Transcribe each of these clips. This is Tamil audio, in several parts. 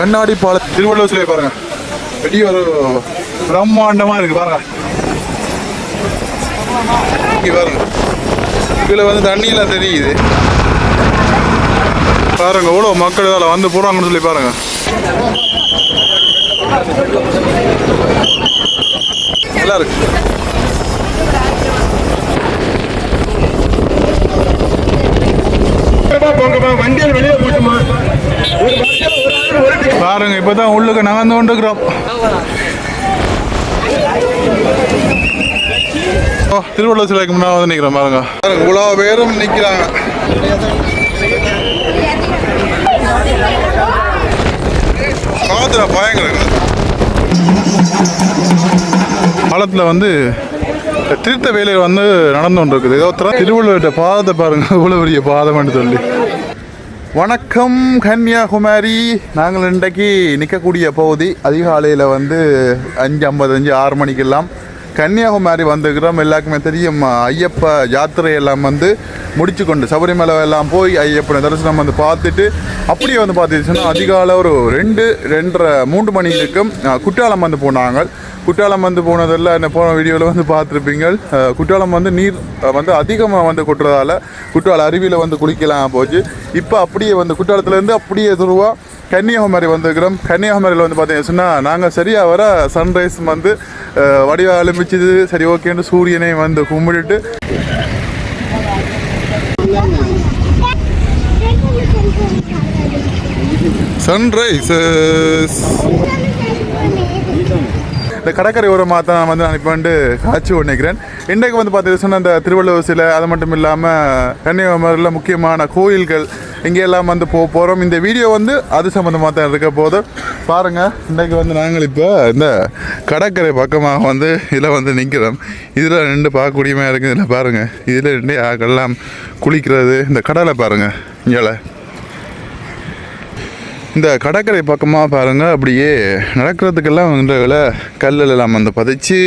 கண்ணாடி பாலம் திருவள்ளுவர் சிலை பாருங்க. பெரிய ஒரு பிரம்மாண்டமா இருக்கு பாருங்க. இங்கே பாருங்க. இதில் வந்து தண்ணியெல்லாம் தெரியுது. பாருங்க எவ்வளோ மக்கள் இதில் வந்து போறாங்கன்னு சொல்லி பாருங்க. நல்லா இருக்கு. வண்டியில் வெளியே போட்டுமா? பாருங்க இப்பதான் உள்ளுக்கு நகர்ந்து கொண்டுக்கிறோம் ஓ, திருவள்ளுவர் சிலைக்கு முன்னாடி வந்து நிக்கிறோம் பாருங்க. இவ்வளோ பேரும் நிக்கிறாங்க. காத்துல பயங்கர காலத்துல வந்து திருத்த வேலையில் வந்து நடந்து கொண்டு இருக்குது ஏதோ திருவள்ளுவர்கிட்ட பாதத்தை பாருங்க. இவ்வளோ பெரிய பாதம்னு சொல்லி. வணக்கம் கன்னியாகுமரி நாங்கள் இன்றைக்கு நிற்கக்கூடிய பகுதி அதிகாலையில் வந்து அஞ்சு ஐம்பத்தஞ்சு ஆறு மணிக்கெல்லாம் கன்னியாகுமரி வந்துக்கிறோம் எல்லாருக்குமே தெரியும் ஐயப்ப யாத்திரை எல்லாம் வந்து முடிச்சு கொண்டு சபரிமலை எல்லாம் போய் ஐயப்பனை தரிசனம் வந்து பார்த்துட்டு அப்படியே வந்து பார்த்துச்சுன்னா அதிகாலை ஒரு ரெண்டு ரெண்டரை மூன்று மணி இருக்கும் குற்றாலம் வந்து போனாங்க. குற்றாலம் வந்து போனதெல்லாம் என்ன போன வீடியோவில் வந்து பார்த்துருப்பீங்க குற்றாலம் வந்து நீர் வந்து அதிகமாக வந்து கொட்டுறதால குற்றால அருவியில் வந்து குளிக்கலாம் போச்சு. இப்போ அப்படியே வந்து குற்றாலத்துலேருந்து அப்படியே துருவா கன்னியாகுமரி வந்துருக்கிறோம். கன்னியாகுமரியில் வந்து பார்த்தீங்கன்னா நாங்கள் சரியாக வர சன்ரைஸ் வந்து வடிவ ஆரம்பிச்சது. சரி ஓகேன்னு சூரியனை வந்து கும்பிட்டுட்டு. சன்ரைஸ் இந்த கடற்கரை ஓரமாக தான் வந்து நான் இப்போ வந்து காட்சி நினைக்கிறேன் இன்றைக்கு வந்து பார்த்தீங்கன்னா அந்த திருவள்ளுவர் சிலை அது மட்டும் இல்லாமல் கன்னியாகுமரியில் முக்கியமான கோயில்கள் இங்கே எல்லாம் வந்து போக போகிறோம் இந்த வீடியோ வந்து அது சம்மந்தமாக தான் இருக்க போது. பாருங்கள் இன்றைக்கு வந்து நாங்கள் இப்போ இந்த கடற்கரை பக்கமாக வந்து இதில் வந்து நிற்கிறோம் இதில் ரெண்டு பார்க்கக்கூடியமாக இருக்குது இதில் பாருங்கள் இதில் ரெண்டு ஆக்கெல்லாம் குளிக்கிறது. இந்த கடலை பாருங்கள் இங்கே இந்த கடற்கரை பக்கமாக பாருங்கள் அப்படியே நடக்கிறதுக்கெல்லாம் இந்த இதில் கல்லில் எல்லாம் வந்து பதிச்சு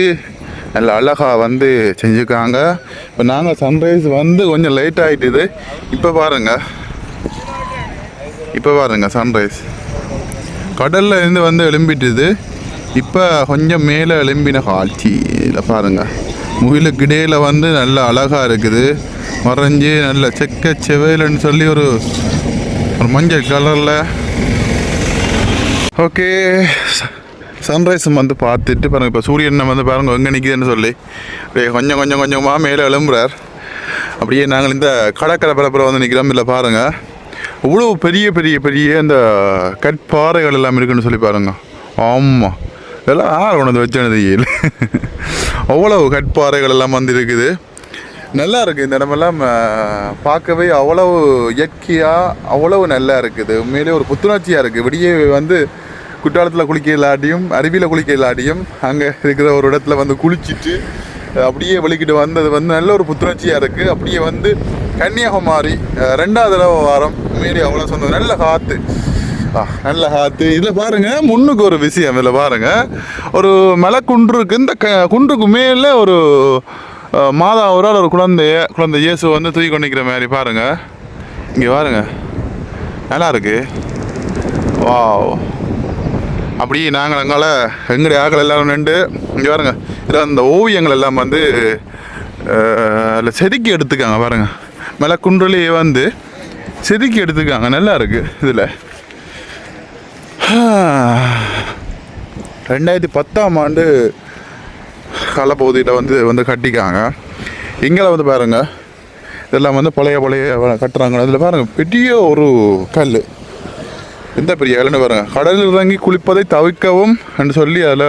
நல்ல அழகாக வந்து செஞ்சுருக்காங்க. இப்போ நாங்கள் சன்ரைஸ் வந்து கொஞ்சம் லேட் ஆகிட்டுது இப்போ பாருங்கள் இப்போ பாருங்கள் சன்ரைஸ் கடலில் இருந்து வந்து எழும்பிட்டுது இப்போ கொஞ்சம் மேலே எழும்பின காட்சி இதில் பாருங்கள் முகிலுக்கு இடையில வந்து நல்ல அழகாக இருக்குது. மறைஞ்சு நல்ல செக்க செவையிலன்னு சொல்லி ஒரு ஒரு மஞ்சள் கலரில் ஓகே. சன்ரைஸ் வந்து பார்த்துட்டு பாருங்க இப்போ சூரியன் வந்து பாருங்க எங்கே நிற்கிதுன்னு சொல்லி. அப்படியே கொஞ்சம் கொஞ்சம் கொஞ்சமாக மேலே எழும்புறார். அப்படியே நாங்கள் இந்த கடற்கரை பரப்புற வந்து நிற்கிறோம் இல்லை பாருங்கள் இவ்வளோ பெரிய பெரிய பெரிய இந்த கற்பாறைகள் எல்லாம் இருக்குன்னு சொல்லி பாருங்க. ஆமாம் இதெல்லாம் யார் கொண்டு வந்து வச்சேன்னு அவ்வளோ அவ்வளவு கற்பாறைகள் எல்லாம் வந்து இருக்குது. நல்லா இருக்குது இந்த இடமெல்லாம் பார்க்கவே அவ்வளவு இயற்கையாக அவ்வளவு நல்லா இருக்குது. உண்மையிலே ஒரு புத்துணர்ச்சியாக இருக்குது விடிய வந்து குற்றாலத்தில் குளிக்க இல்லாட்டியும் அருவியில் குளிக்க இல்லாட்டியும் அங்கே இருக்கிற ஒரு இடத்துல வந்து குளிச்சுட்டு அப்படியே வெளிக்கிட்டு வந்தது வந்து நல்ல ஒரு புத்துணர்ச்சியாக இருக்குது அப்படியே வந்து கன்னியாகுமரி ரெண்டாவது தடவை வாரம். மீறி அவ்வளோ சொந்தம் நல்ல காற்று நல்ல காற்று இதில் பாருங்கள் முன்னுக்கு ஒரு விஷயம் இதில் பாருங்கள் ஒரு மலை குன்று இந்த க குன்றுக்கு மேலே ஒரு மாதா ஒரு ஆள் ஒரு குழந்தைய குழந்தை இயேசு வந்து தூக்கி கொண்டு நிற்கிற மாதிரி பாருங்கள் இங்கே பாருங்க. நல்லா இருக்கு. வாவ். அப்படியே நாங்கள் அங்கால எங்களுடைய ஆக்கள் எல்லாரும் நின்று இங்கே பாருங்க. இதில் அந்த ஓவியங்கள் எல்லாம் வந்து அதில் செதுக்கி எடுத்துக்காங்க பாருங்க. மேலே குன்றுலேயே வந்து செதுக்கி எடுத்துக்காங்க. நல்லா இருக்கு இதில். ரெண்டாயிரத்தி பத்தாம் ஆண்டு களப்பகுதியில் வந்து வந்து கட்டிக்காங்க. இங்கே வந்து பாருங்க. இதெல்லாம் வந்து பழைய பழைய கட்டுறாங்க. அதில் பாருங்கள் பெரிய ஒரு கல் எந்த பெரிய கல்லுன்னு பாருங்கள் கடலில் இறங்கி குளிப்பதை தவிர்க்கவும் என்று சொல்லி அதில்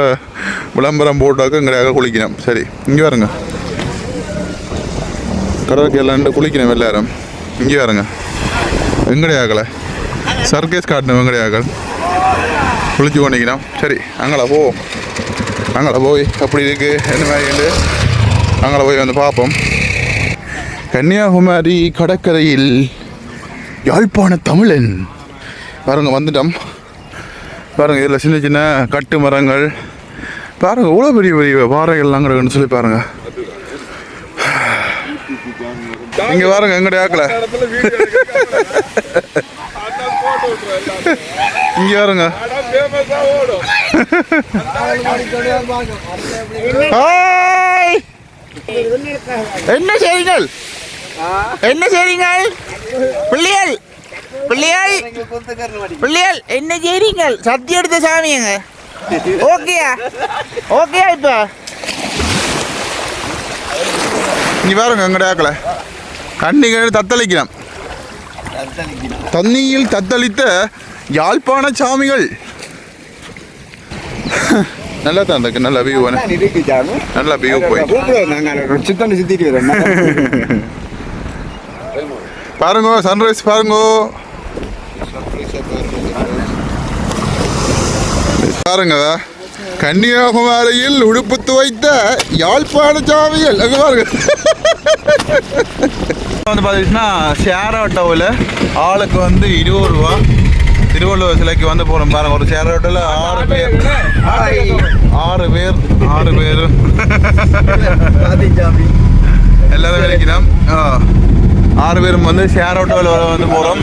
விளம்பரம் போட்டாக்க இங்கடையாக குளிக்கணும். சரி இங்கே வருங்க கடலுக்கு எல்லாம் குளிக்கணும் எல்லாரும். இங்கே பாருங்க. எங்கடையாக்கலை சர்க்கேஸ் காட்டணும் வெங்கடையாக்கள். குளிச்சு கொண்டிக்கணும் சரி அங்கே போ. அங்கே போய் அப்படி இருக்கு. என்ன மாதிரி அங்கே போய் வந்து பார்ப்போம். கன்னியாகுமரி கடற்கரையில் யாழ்ப்பாண தமிழன். பாருங்க வந்துட்டோம். பாருங்க இதில் சின்ன சின்ன கட்டு மரங்கள். பாருங்க இவ்வளோ பெரிய பெரிய பாறைகள்லாம் கிடக்குன்னு சொல்லி பாருங்க. இங்கே பாருங்க எங்கடைய ஆக்கல இங்க பாருங்க ஹாய் என்ன செய்றீங்கள்? என்ன செய்றீங்கள்? பிள்ளைகள் பிள்ளைகள் பிள்ளைகள் என்ன செய்றீங்கள்? சத்தி எடுத்த சாமியங்க ஓகேயா ஓகேயா இப்போ? இங்க பாருங்க எங்கட ஆக்கல கண்ணிகள் தத்தளிக்கலாம் தண்ணியில் தத்தளித்த யாழ்ப்பாண சாமிகள் நல்லா தான் இருக்கு. நல்ல வியூ நல்ல வியூ போய் சித்தனை சுத்திட்டு பாருங்க சன்ரைஸ் பாருங்க. பாருங்க கன்னியாகுமரியில் உடுப்பு துவைத்த யாழ்ப்பாண சாமிகள் அங்க பாருங்க. வந்து பார்த்தீங்கன்னா ஷேர் ஆட்டோவில் ஆளுக்கு வந்து இருபது ரூபா. திருவள்ளுவர் சிலைக்கு வந்து போகிறோம் பாருங்க. ஒரு ஷேர் ஆட்டோவில் ஆறு பேர். ஆறு பேர் ஆறு பேர். எல்லாரும் வேலைக்குதான். ஆ. ஆறு பேரும் வந்து ஷேர் ஆட்டோவில் வந்து போகிறோம்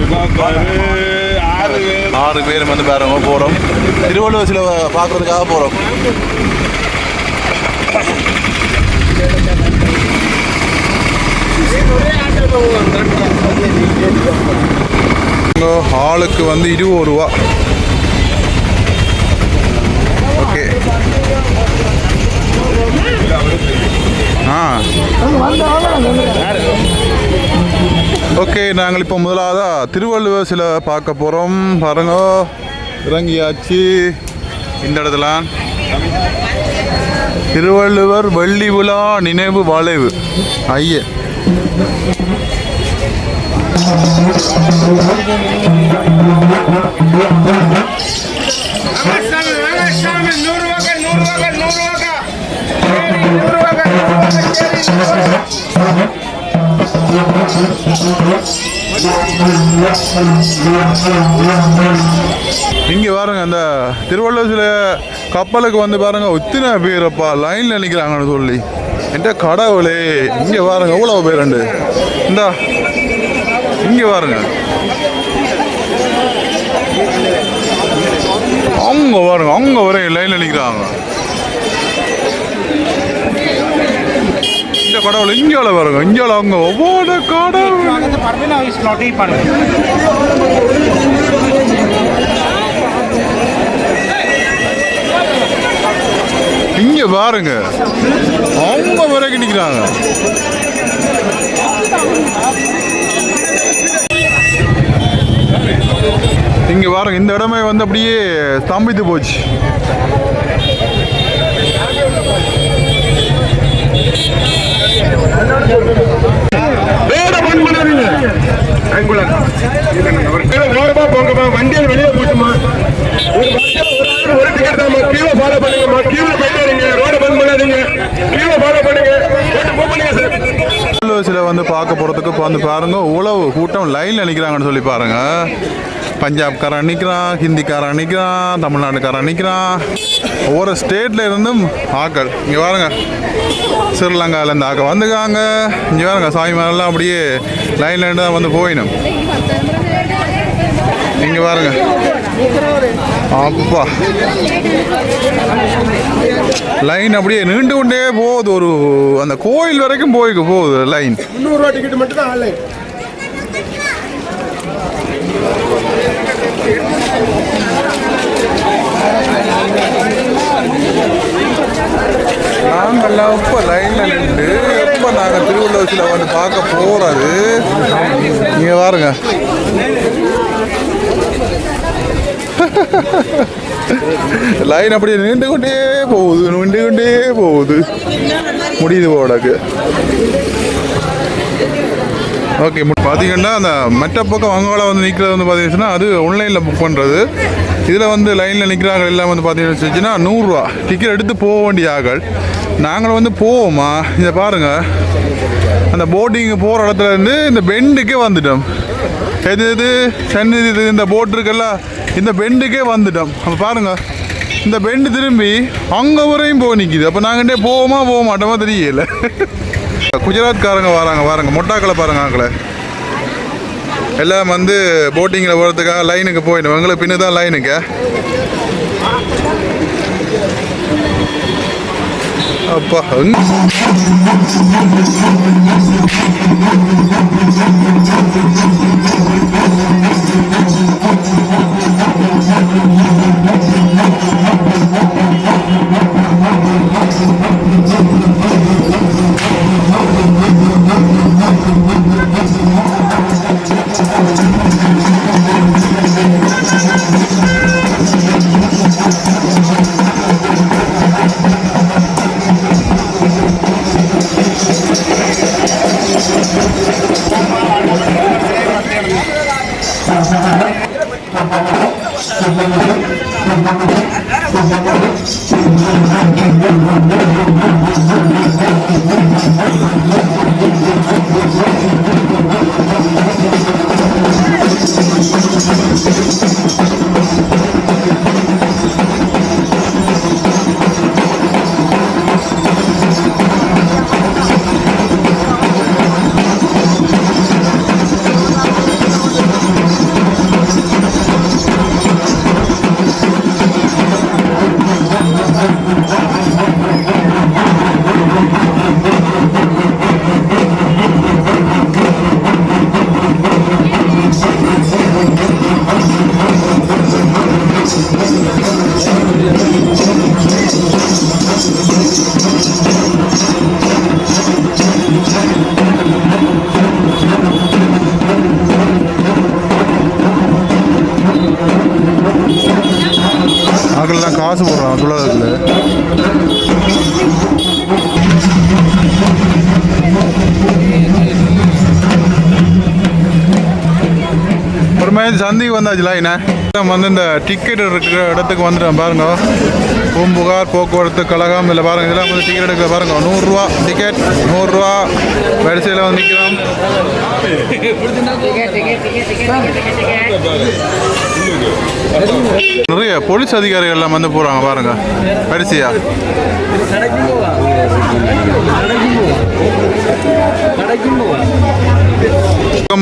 ஆறு பேரும் வந்து பாருங்க போகிறோம் திருவள்ளுவர் சிலை பார்க்கறதுக்காக போகிறோம் ஆளுக்கு வந்து இருபது ரூபா. ஓகே. ஆ. ஓகே நாங்கள் இப்போ முதலாவதா திருவள்ளுவர் சில பார்க்க போகிறோம் பாருங்க. இறங்கியாச்சு. இந்த இடத்துல. திருவள்ளுவர் வெள்ளி விழா நினைவு வளைவு. ஐய. இங்கே பாருங்க அந்த திருவள்ளுவர் கப்பலுக்கு வந்து பாருங்க ஒத்தின பேரப்பா லைனில் நிற்கிறாங்கன்னு சொல்லி. என்கிட்ட கடவுளே இங்கே பாருங்க எவ்வளோ பேருண்டு உண்டு? இந்தா இங்கே பாருங்க. அவங்க பாருங்க அவங்க ஒரே லைனில் நிற்கிறாங்க இந்த கடவுள் இங்கால பாருங்க இங்கால அவங்க ஒவ்வொரு கடவுள். இங்க பாருங்க அவங்க வரைக்கும் நிற்கிறாங்க இங்கே வர இந்த இடமே வந்து அப்படியே ஸ்தம்பித்து போச்சு. வேற பண் பண்ணாதீங்க அங்குலன் ஓரமா போங்கம்மா வண்டியை வெளியே போட்டுமா ஒரு பஸ்ல டிக்கெட் தான்மா கீழே ஃபாலோ பண்ணுங்கம்மா கீழே போயிட்டாருங்க ரோட பந்த் பண்ணாதீங்க கீழே ஃபாலோ பண்ணுங்க போட்டு போக பண்ணுங்க சார் பீச்சில் வந்து பார்க்க போகிறதுக்கு இப்போ வந்து பாருங்க உழவு கூட்டம் லைனில் நிற்கிறாங்கன்னு சொல்லி பாருங்கள் பஞ்சாப்காரன் நிற்கிறான் ஹிந்திக்காரன் நிற்கிறான் தமிழ்நாட்டுக்காரன் நிற்கிறான் ஒவ்வொரு ஸ்டேட்டில் இருந்தும் ஆக்கள். இங்கே பாருங்க ஸ்ரீலங்காவிலேருந்து ஆக்கள் வந்துக்காங்க இங்கே பாருங்க சாமிமாரெல்லாம் அப்படியே லைனில் தான் வந்து போயினும் இங்கே பாருங்க. அப்பா. லைன் அப்படியே நீண்டு கொண்டே போகுது. ஒரு அந்த கோயில் வரைக்கும் போய்க்கு போகுது லைன் முந்நூறுரூவா டிக்கெட் மட்டும் தான் ஆன்லைன் நாங்கள்லாம் இப்போ லைனில் நின்று எப்போ நாங்கள் திருவள்ளுவர் சிலை வந்து பார்க்க போகிறது நீங்கள் பாருங்க. லைன் அப்படியே நின்று கொண்டே போகுது நின்று கொண்டே போகுது. முடியுது போடக்கு ஓகே பார்த்தீங்கன்னா அந்த மற்ற பக்கம் வங்காளம் வந்து நிற்கிறது வந்து பார்த்தீங்கன்னா அது ஆன்லைனில் புக் பண்ணுறது இதில் வந்து லைனில் நிற்கிறாங்க எல்லாம் வந்து பார்த்தீங்கன்னு வச்சுன்னா நூறுரூவா. டிக்கெட் எடுத்து போக வேண்டிய ஆக்கள் நாங்கள் வந்து போவோமா? இதை பாருங்கள் அந்த போட்டிங் போகிற இடத்துல இருந்து இந்த பெண்டுக்கே வந்துட்டோம். எது இது சன்னி இது இந்த போட் இருக்குல்ல? இந்த பெண்டுக்கே வந்துட்டோம். அப்போ பாருங்கள் இந்த பெண்டு திரும்பி அங்கே வரையும் போக நிற்கிது அப்போ நாங்கள்டே போவோமா போக மாட்டோமா தெரியல. குஜராத்காரங்க வராங்க பாருங்க மொட்டாக்களை பாருங்க ஆக்களை. எல்லாம் வந்து போட்டிங்கில் போகிறதுக்காக லைனுக்கு போயிடும் எங்களுக்கு பின்னு தான் லைனுக்கு அப்பா எங்க ちょっと待ってください。என்ன வந்து இந்த டிக்கெட் இருக்கிற இடத்துக்கு வந்துட்டேன் பாருங்க. பூம்புகார் போக்குவரத்து கழகம் இல்லை பாருங்க இதெல்லாம் வந்து டிக்கெட் எடுக்க பாருங்க. நூறுரூவா டிக்கெட் நூறுரூவா வரிசையில் வந்து நிற்கிறோம் நிறைய போலீஸ் அதிகாரிகள் எல்லாம் வந்து போகிறாங்க பாருங்க. வரிசையா?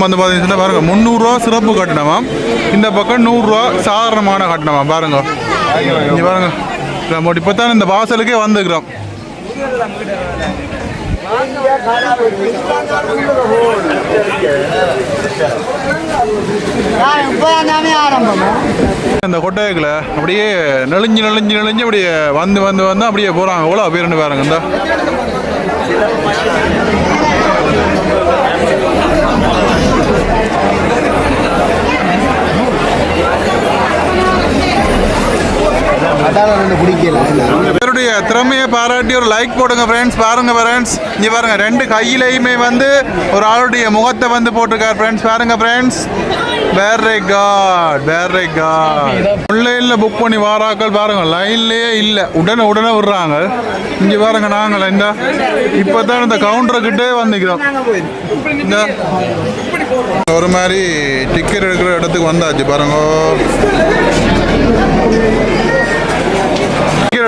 வந்து பார்த்தீங்கன்னா பாருங்க முந்நூறுரூவா சிறப்பு கட்டணமாம் இந்த பக்கம் நூறுரூவா சாதாரணமான கட்டணமாம் பாருங்க. இங்கே பாருங்க. நம்ம இப்போ தான் இந்த வாசலுக்கே வந்துக்கிறோம் இந்த கொட்டைகளை அப்படியே நெளிஞ்சு நெளிஞ்சு நெளிஞ்சு அப்படியே வந்து வந்து வந்து அப்படியே போகிறாங்க எவ்வளோ பேருன்னு பாருங்க இந்த ஒரு லைக் போடுங்க ஃப்ரெண்ட்ஸ் பாருங்க ஃப்ரெண்ட்ஸ் இங்கே பாருங்க ரெண்டு கையிலையுமே வந்து ஒரு ஆளுடைய முகத்தை வந்து போட்டிருக்கார் ஃப்ரெண்ட்ஸ் பாருங்க ஃப்ரெண்ட்ஸ் வேர்ரை காட் வேர்ரை காட் ஆன்லைனில் புக் பண்ணி வாராக்கள் பாருங்க லைன்லேயே இல்லை. உடனே உடனே விடுறாங்க. இங்கே பாருங்க நாங்கள் இந்த இப்போ தான் இந்த கவுண்டர்கிட்டே வந்துக்கிறோம் இந்த ஒரு மாதிரி டிக்கெட் எடுக்கிற இடத்துக்கு வந்தாச்சு பாருங்க.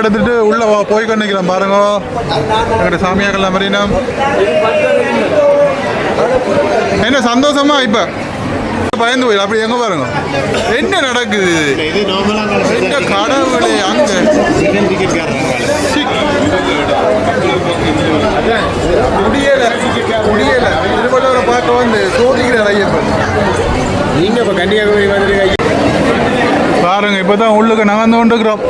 எடுத்துட்டு உள்ள போய் கொண்டிருக்கிறோம் பாருங்க. எங்கிட்ட சாமியாக்கெல்லாம் மாதிரினா என்ன சந்தோஷமா இப்ப? பயந்து போயிடும் அப்படி எங்க பாருங்க. என்ன நடக்குது? என்ன கடவுளே அங்க. முடியல முடியல. திருவள்ளுவரை பார்க்க வந்து சோதிக்கிறேன் ஐயப்பன். நீங்க இப்ப கன்னியாகுமரி வந்துருங்க பாருங்க இப்பதான் உள்ளுக்கு நகர்ந்து கொண்டுக்கிறோம்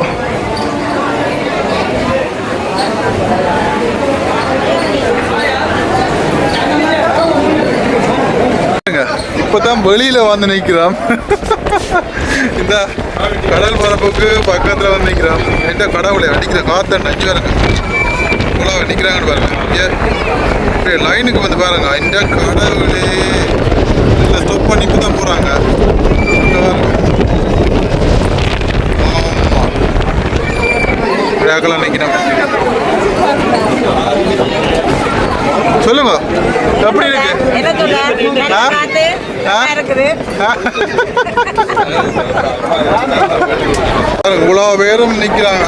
இப்பதான் வெளியில வந்து நிக்கிறோம் இந்த கடல் பரப்புக்கு பக்கத்துல வந்து நிக்கிறோம் எந்த கடவுளை அடிக்கிற காத்த நஞ்சு பாருங்க. இவ்வளோ நிக்கிறாங்கன்னு பாருங்க. இங்கே லைனுக்கு வந்து பாருங்க. இந்த கடவுளே. இதில் ஸ்டாப் பண்ணி இப்போ தான் போறாங்க. அங்க நிற்கிறோம் சொல்லுங்க. எப்படி இருக்கு? இவ்வளோ பேரும் நிற்கிறாங்க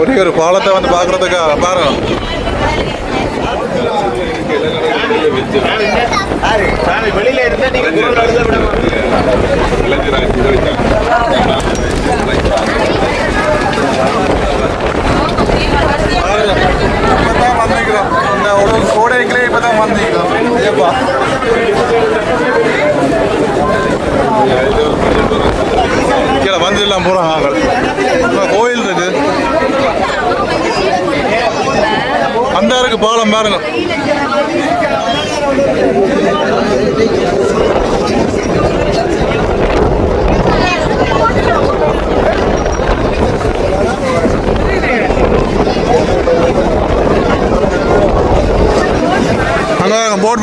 ஒரே ஒரு பாலத்தை வந்து பார்க்கறதுக்காக பாருங்க. வெளியில இருந்தா நீங்க ஓடைங்களே இப்போ தான் வந்தீங்க கீழே வந்துடலாம் போகிறோம் நாங்கள் கோயில் இருக்கு. அந்த இருக்கு பாலம் பாருங்க.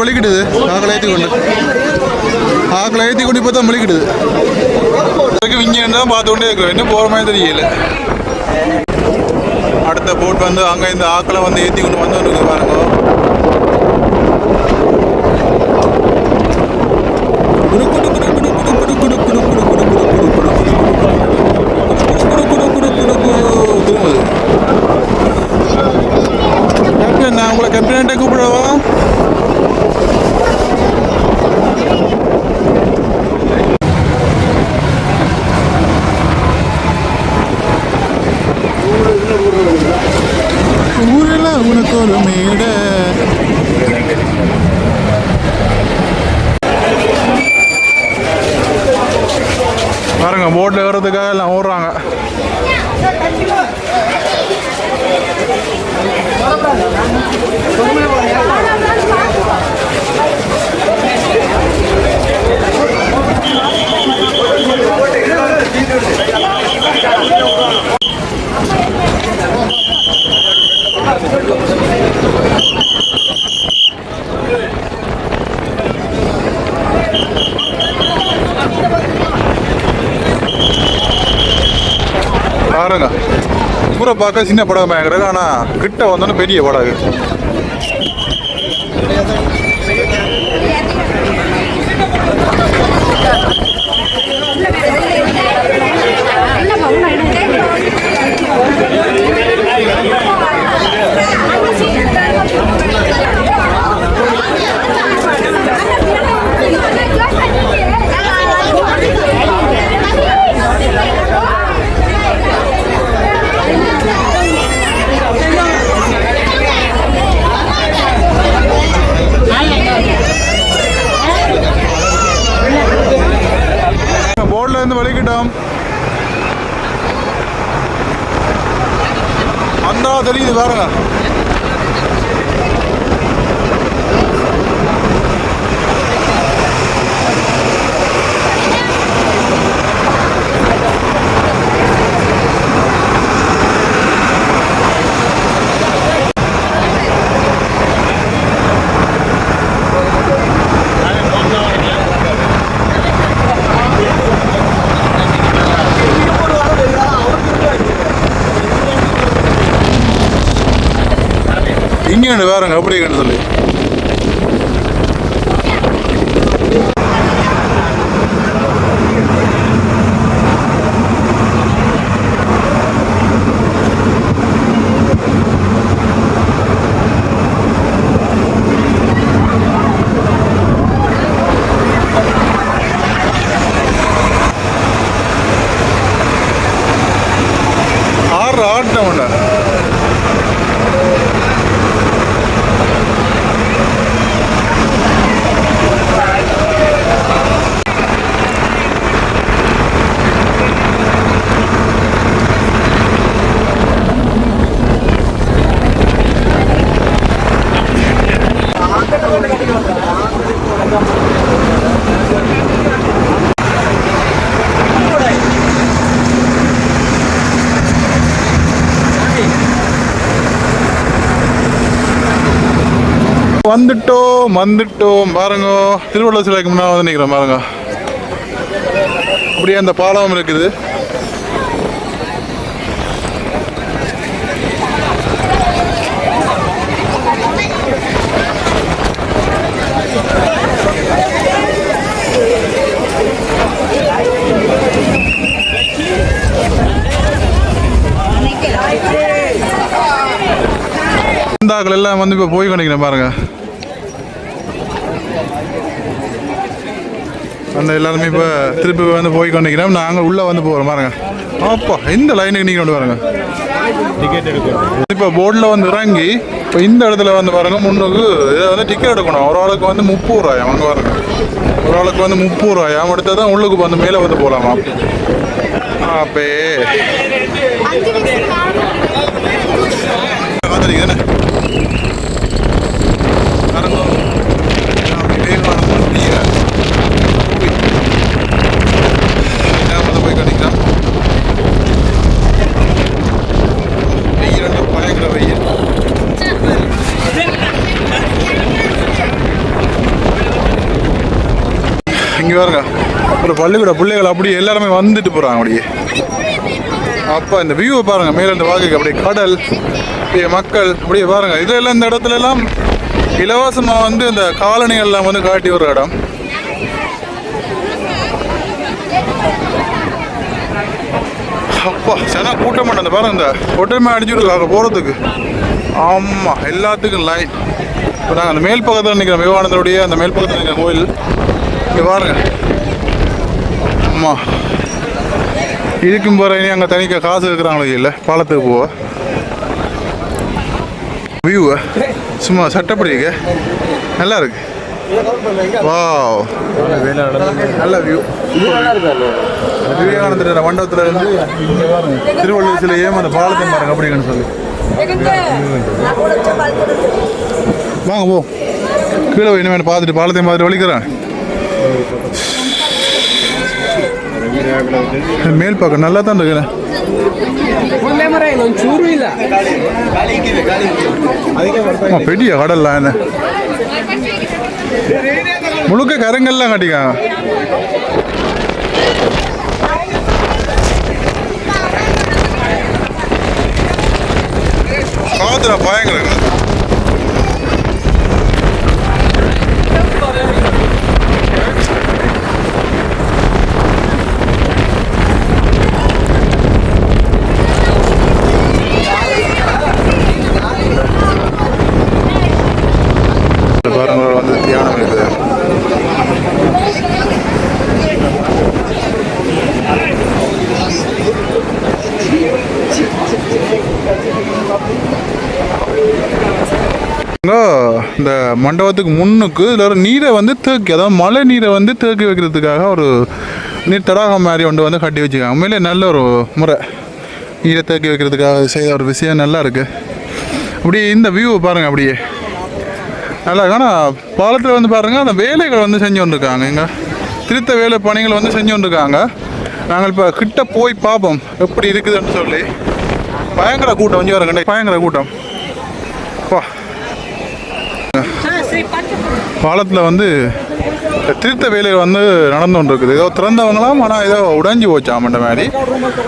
விழிக்கிடுது ஆக்களை ஏற்றி கொண்டு. ஆக்களை ஏற்றி கொண்டு இப்போ தான் விழிக்கிடுது இங்கே தான் பார்த்து கொண்டே இருக்கிறோம். என்ன போகிற மாதிரி தெரியல. அடுத்த போட் வந்து அங்கே இந்த ஆக்களை வந்து ஏற்றி கொண்டு வந்து இருக்கு பாருங்க. நான் உங்களை கம்பெனிட்ட கூப்பிடவா? ஊரெல்லாம் உனக்கு ஒரு மேடை. பாருங்க போட்டில் ஏறதுக்காக எல்லாம் ஓடுற பாருங்க பூரா பார்க்க சின்ன படகு மேய்க்கிறது ஆனால் கிட்ட வந்தோன்னே பெரிய படகு வந்து விலகிட்டோம். அந்த தெரியுது பாருங்க வந்துட்டோம் வந்துட்டோம். பாருங்க திருவள்ளுவர் சிலைக்கு முன்னால் வந்து நிற்கிறோம் பாருங்க. அப்படியே அந்த பாலம் இருக்குது. இந்தாக்கள் எல்லாம் வந்து இப்போ போய் கொண்டிருக்கிறேன் பாருங்க. அந்த எல்லாருமே இப்போ திருப்பி வந்து போய் கொண்டிருக்கிறோம். நாங்கள் உள்ளே வந்து போகிறோம் பாருங்க. அப்பா இந்த லைனுக்கு நீங்கள் கொண்டு பாருங்க. இப்போ போர்டில் வந்து இறங்கி இப்போ இந்த இடத்துல வந்து பாருங்க முன்னுக்கு இதை வந்து டிக்கெட் எடுக்கணும். ஒரு ஆளுக்கு வந்து முப்பது ரூபாய் அங்கே பாருங்க. ஒரு ஆளுக்கு வந்து முப்பது ரூபாய் அடுத்தது தான் உள்ளுக்கு வந்து மேலே வந்து போகலாமா. அப்பே. பார்த்துருக்கீங்க தானே பாருங்க. அப்படி விவேகானந்தர் அப்படியே மூவி. நேரா வந்து போய் கட்டிக்கலாம் வெயில் ரெண்டு பயங்கர வெயில் இங்கே பாருங்க. ஒரு பள்ளிக்கூட பிள்ளைகள் அப்படியே எல்லாருமே வந்துட்டு போகிறாங்க அப்படியே. அப்போ இந்த வியூவை பாருங்க. மேல இருந்து வாக்கு அப்படியே கடல் அப்படியே மக்கள் அப்படியே பாருங்க. இதெல்லாம் இந்த இடத்துல எல்லாம் இலவசமாக வந்து இந்த காலனிகள்லாம் வந்து காட்டி ஒரு இடம். அப்பா சனா கூட்டம் மாட்டேன். பாருங்க இந்த ஒட்டுமே அடிச்சுருக்காங்க போகிறதுக்கு ஆமாம் எல்லாத்துக்கும் லைன் இப்போ நாங்கள் அந்த மேல் பக்கத்தில் நிற்கிறோம் விவேகானந்தருடைய அந்த மேல் பக்கத்தில் நிற்கிற கோயில். இங்கே பாருங்க. ஆமாம் இதுக்கும் போகிற இனி அங்கே தனிக்க காசு இருக்கிறாங்களே இல்லை பாலத்துக்கு போவ. வியூவை சும்மா சட்டப்படி இருக்கு நல்லா இருக்கு. வாவ் நல்ல வியூ விவேகானந்தர் மண்டபத்தில் இருந்து இங்கே திருவள்ளுவர் ஏன் அந்த பாலத்தை பாருங்க அப்படிங்கன்னு சொல்லி. வாங்க போ. கீழே என்ன வேணும் பார்த்துட்டு பாலத்தையும் பார்த்துட்டு வலிக்கிறேன். மேல் பார்க்க நல்லா தான் இருக்குண்ணே. ஆமா, பெரிய கடல்லாம் என்ன? முழுக்க கரங்கள்லாம் கட்டிக்காங்க. காத்துல பயங்கர பாருங்க வந்து தியானம் இருக்குது இங்க இந்த மண்டபத்துக்கு முன்னுக்கு இதில் நீரை வந்து தேக்கி அதாவது மழை நீரை வந்து தேக்கி வைக்கிறதுக்காக ஒரு நீர் தடாகம் மாதிரி ஒன்று வந்து கட்டி வச்சுருக்காங்க. உண்மையிலே நல்ல ஒரு முறை. நீரை தேக்கி வைக்கிறதுக்காக செய்த ஒரு விஷயம் நல்லா இருக்குது அப்படியே இந்த வியூவை பாருங்கள் அப்படியே. நல்லா ஆனால் பாலத்தில் வந்து பாருங்கள் அந்த வேலைகள் வந்து செஞ்சு கொண்டிருக்காங்க இங்கே. திருத்த வேலை பணிகள் வந்து செஞ்சு கொண்டிருக்காங்க. நாங்கள் இப்போ கிட்ட போய் பார்ப்போம். எப்படி இருக்குதுன்னு சொல்லி. பயங்கர கூட்டம் வந்து வரங்கண்டே பயங்கர கூட்டம் வா பாலத்தில் வந்து திருத்த வேலைகள் வந்து நடந்து கொண்டு இருக்குது ஏதோ திறந்தவங்களாம் ஆனால் ஏதோ உடைஞ்சி போச்சு அந்த மாதிரி.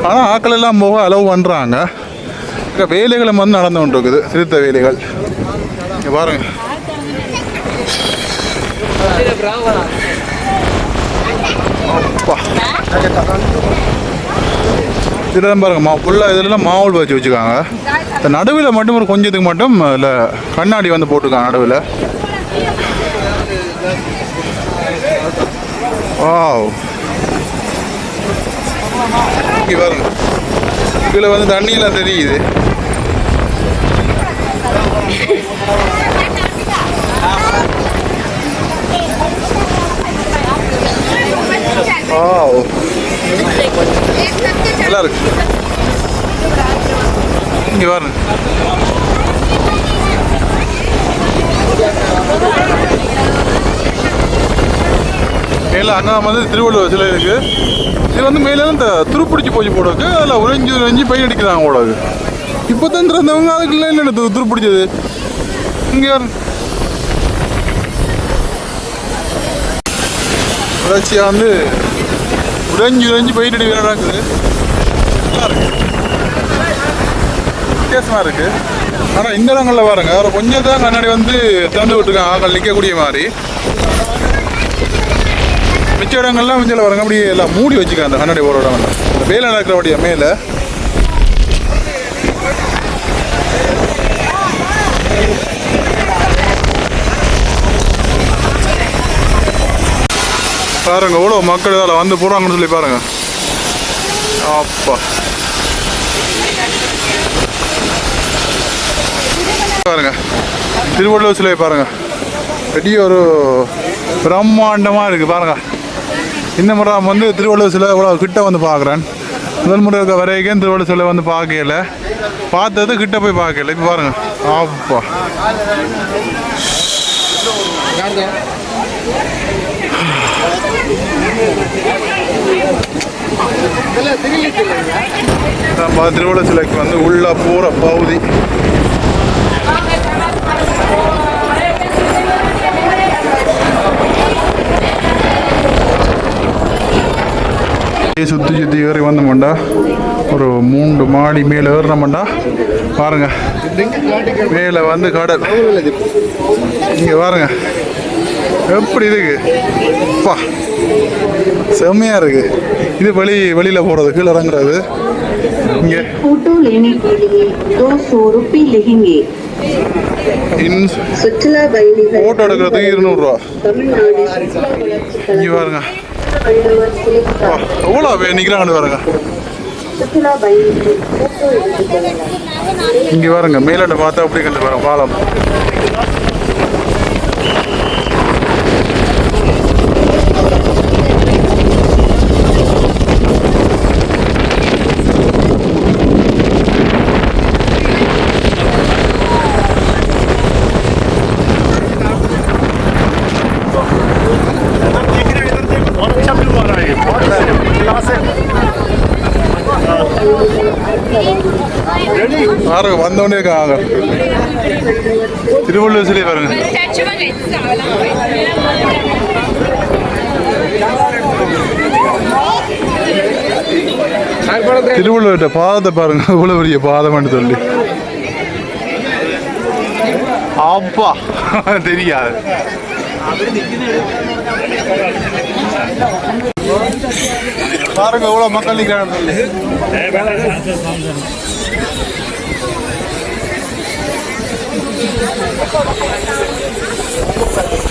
ஆனால் ஆக்கள் எல்லாம் போக அளவு பண்ணுறாங்க இப்போ வேலைகளும் வந்து நடந்து கொண்டு இருக்குது திருத்த வேலைகள். இங்கே பாருங்க. இதெல்லாம் பாருங்க மா ஃபுல்லாக இதெல்லாம் மாவுல் வச்சு வச்சுருக்காங்க இந்த நடுவில் மட்டும் ஒரு கொஞ்சத்துக்கு மட்டும் இல்லை கண்ணாடி வந்து போட்டிருக்காங்க நடுவில். வாவ். இங்கே பாருங்க. இதில் வந்து தண்ணியெல்லாம் தெரியுது. வாவ். நல்லா இருக்கு. இங்கே பாருங்க. மேலே அங்கே வந்து திருவள்ளுவர் சிலை இருக்குது இது வந்து மேலே இந்த துருப்பிடிச்சு போச்சு போடக்கு அதில் உறைஞ்சி உறைஞ்சி பயிர் அடிக்கிறாங்க போடக்கு இப்போ தான் திறந்தவங்க அதுக்கு இல்லை இல்லை துருப்பிடிச்சது. இங்கே வளர்ச்சியாக வந்து உறைஞ்சி உறைஞ்சி பயிர் அடி இருக்குது. நல்லா இருக்கு. வித்தியாசமாக இருக்குது ஆனால் இந்த இடங்களில் பாருங்கள் ஒரு கொஞ்சம் தான் கண்ணாடி வந்து திறந்து விட்டுருக்காங்க. ஆக்கள் நிற்கக்கூடிய மாதிரி. மிச்ச இடங்கள்லாம் மிச்சம் வரங்க அப்படியே எல்லாம் மூடி வச்சுக்க அந்த கண்ணாடி போகிற இடம் இந்த வேலை நடக்கிறபடியா மேலே. பாருங்க எவ்வளோ மக்கள் இதில் வந்து போகிறாங்கன்னு சொல்லி பாருங்க. அப்பா. பாருங்க திருவள்ளுவர் சிலையை பாருங்க. பெரிய ஒரு பிரம்மாண்டமாக இருக்குது பாருங்க. இந்த முறை நான் வந்து திருவள்ளுவர் சிலை இவ்வளோ கிட்ட வந்து பார்க்குறேன். முதல் முறை இருக்க வரைக்கும் திருவள்ளுவர் சிலை வந்து பார்க்கல. பார்த்தது கிட்ட போய் பார்க்கல. இப்போ பாருங்க. ஆப்பா நம்ம திருவள்ளுவர் சிலைக்கு வந்து உள்ள போகிற பகுதி. அப்படியே சுற்றி சுற்றி ஏறி வந்தோம்டா ஒரு மூன்று மாடி மேலே ஏறினோம்டா பாருங்க. மேலே வந்து கடல். இங்கே பாருங்க. எப்படி இருக்கு? பா. செம்மையாக இருக்கு. இது வழி வெளியில் போகிறது கீழே இறங்குறது. இங்கே. ஃபோட்டோ எடுக்கிறதுக்கு இருநூறுவா இங்கே பாருங்க. எவ்வளோ பேர் நிற்கிறாங்கன்னு பாருங்க. இங்கே பாருங்க மேலாண்ட பார்த்தா அப்படி கண்டு பாருங்க பாலம். பாருங்க வந்தோடனே இருக்காங்க. திருவள்ளுவர் சிலை பாருங்க. திருவள்ளுவர்கிட்ட பாதத்தை பாருங்க. இவ்வளவு பெரிய பாதம்னு சொல்லி. அப்பா தெரியாது. பாருங்க எவ்வளவு மக்கள் நிற்கிறாங்க 哎呀！